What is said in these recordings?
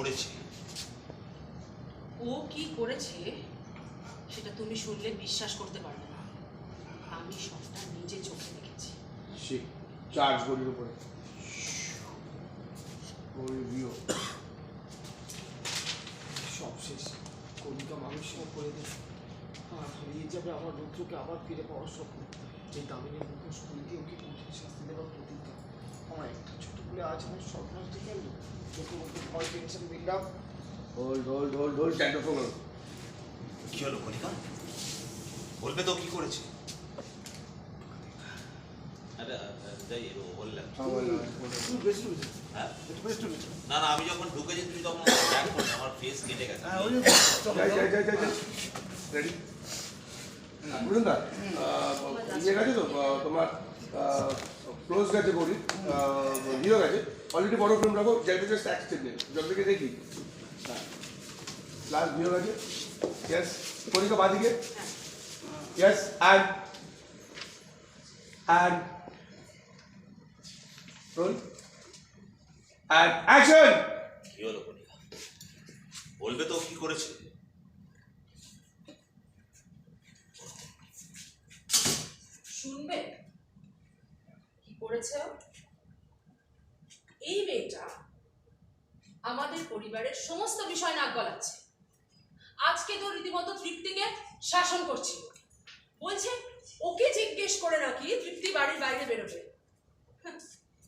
করেছে? ও কি করেছে সেটা তুমি শুনলে বিশ্বাস করতে পারবে না। আমি সবটা নিজে চোখে দেখেছি। সে চার্জ গড়ির উপরে। সব শেষ। কবিতা মানুষ সব করে দেয় আর হারিয়ে যাবে আমার রুদ্রকে আবার ফিরে পাওয়ার স্বপ্ন। এই দামিনীর মুখোশ খুলে দিয়ে ওকে কঠিন শাস্তি দেওয়ার প্রতিজ্ঞা? আমার একটা ছোট বলে আজ আমার ডেকে এলো চোখে মুখে ভয় টেনশন দিলাম hold hold hold hold stand phone কি হলো কণিকা বলবে তো কি করেছে? আরে যাই ও বললাম। একটু বেশি বুঝে। হ্যাঁ? একটু বেশি বুঝে। না না আমি যখন ঢুকেছি তুমি তখন আমার ফেস কেটে গেছে। হ্যাঁ ওই যাই যাই যাই যাই যাই। রেডি বুঝুন দা ইয়ে গেছে তো তোমার ক্লোজ গেছে গড়ি হিরো গেছে। অলরেডি বড় ফিল্ম রাখো জলদিকে স্ট্যাক স্টেপ নেই জলদিকে দেখি লাস্ট হিরো গেছে। ইয়েস কণিকা বাদিকে। Yes and and roll and action কি হলো বলবে তো কি করেছে? শুনবে? করেছে এই মেয়েটা আমাদের পরিবারের সমস্ত বিষয় নাক গলাচ্ছে। আজকে তো রীতিমতো তৃপ্তিকে শাসন করছিল। বলছে, ওকে জিজ্ঞেস করে নাকি তৃপ্তি বাড়ির বাইরে বেরোবে।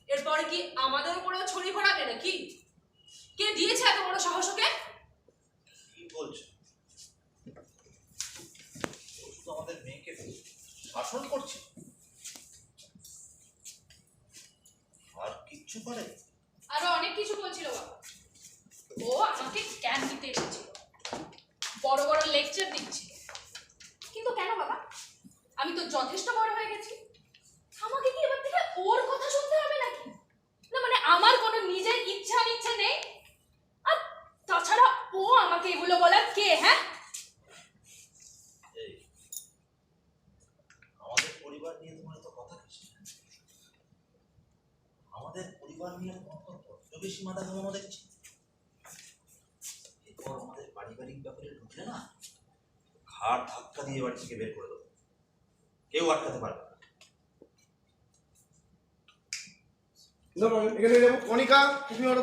এরপরে কি আমাদের উপরেও ছড়ি ঘোরাবে নাকি? কে দিয়েছে এত বড় সাহস ওকে কি বলছো ও শুধু আমাদের মেয়েকে শাসন করছে করে আরও অনেক কিছু বলছিল বাবা। ও আমাকে জ্ঞান দিতে এসেছিল। বড় বড় লেকচার দিচ্ছিল কিন্তু কেন বাবা? আমি তো যথেষ্ট বড় হয়ে গেছি। আমাকে কি এবার থেকে ওর কথা শুনতে হবে নাকি না মানে আমার কোনো নিজের ইচ্ছা নিচ্ছা নেই আর তাছাড়া ও আমাকে এগুলো বলার কে হ্যাঁ এই আমাদের পরিবার নিয়ে তোমার তো কথা কিছু আমাদের নিয়ে বেশি মাথা ঘামানো দেখছি। এরপর আমাদের পারিবারিক ব্যাপারে ঢুকলে না, ঘাট ধাক্কা দিয়ে বাড়ি থেকে বের করে দেবো। কেউ আটকাতে পারবে না। এখানে যাব কণিকা, তুমি ওর